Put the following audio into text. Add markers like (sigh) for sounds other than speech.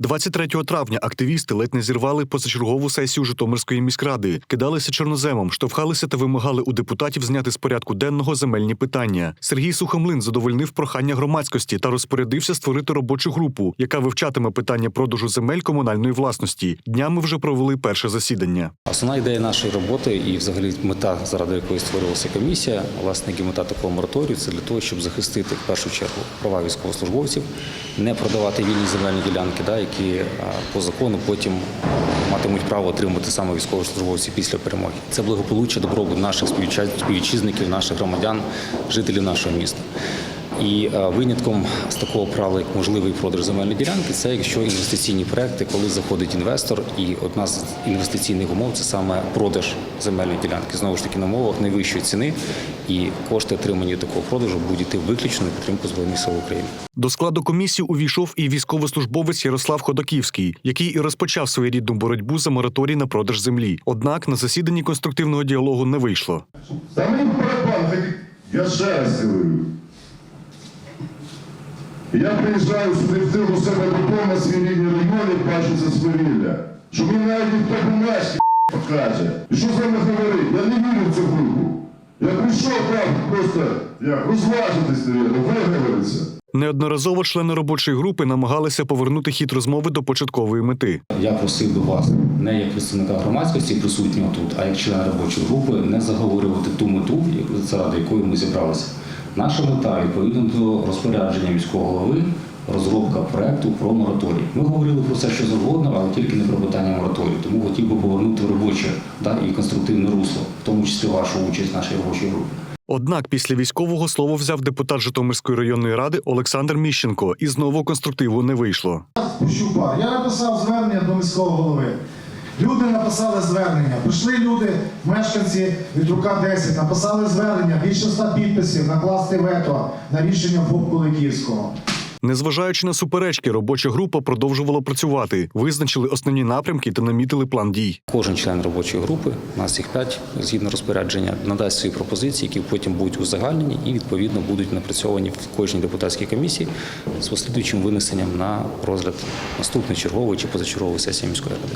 23 травня активісти ледь не зірвали позачергову сесію Житомирської міськради, кидалися чорноземом, штовхалися та вимагали у депутатів зняти з порядку денного земельні питання. Сергій Сухомлин задовольнив прохання громадськості та розпорядився створити робочу групу, яка вивчатиме питання продажу земель комунальної власності. Днями вже провели перше засідання. Основна ідея нашої роботи і, взагалі, мета, заради якої створилася комісія, власне, і мета такого мораторію, це для того, щоб захистити в першу чергу права військовослужбовців, не продавати вільні земельні ділянки, да, які по закону потім матимуть право отримати саме військовослужбовці після перемоги. Це благополуччя, добробут наших співвітчизників, наших громадян, жителів нашого міста. І е, винятком з такого правила, як можливий продаж земельної ділянки, це якщо інвестиційні проекти, коли заходить інвестор, і одна з інвестиційних умов це саме продаж земельної ділянки. Знову ж таки, на умовах найвищої ціни, і кошти, отримані такого продажу, будуть йти виключно на підтримку збройних сил України. До складу комісії увійшов і військовослужбовець Ярослав Ходаківський, який і розпочав своєрідну боротьбу за мораторій на продаж землі. Однак на засіданні конструктивного діалогу не вийшло. Я ще раз говорю. Я приїжджаю сюди в тилу себе додому на свій рідний район і бачу це свавілля. Що мені навіть ніхто бумажки (laughs) покаже. І що з вами говорить? Я не вірю в цю групу. Я прийшов там просто як, розважитись, виговоритися. Неодноразово члени робочої групи намагалися повернути хід розмови до початкової мети. Я просив би вас не як представника громадськості присутнього тут, а як члена робочої групи не заговорювати ту мету, заради якої ми зібралися. Наша мета відповідно до розпорядження міського голови. Розробка проекту про мораторій. Ми говорили про все, що завгодно, але тільки не про питання мораторію. Тому хотів би повернути в робоче да, і конструктивне русло, в тому числі вашу участь в нашій робочій групі. Однак після військового слово взяв депутат Житомирської районної ради Олександр Міщенко, і знову конструктиву не вийшло. Я написав звернення до міського голови. Люди написали звернення. Прийшли люди, мешканці від рука 10, написали звернення, більше 100 підписів, накласти вето на рішення ВОП Куликівського. Незважаючи на суперечки, робоча група продовжувала працювати, визначили основні напрямки та намітили план дій. Кожен член робочої групи, у нас їх п'ять, згідно розпорядження, надасть свої пропозиції, які потім будуть узагальнені і відповідно будуть напрацьовані в кожній депутатській комісії з послідуючим винесенням на розгляд наступної чергової чи позачергової сесії міської ради.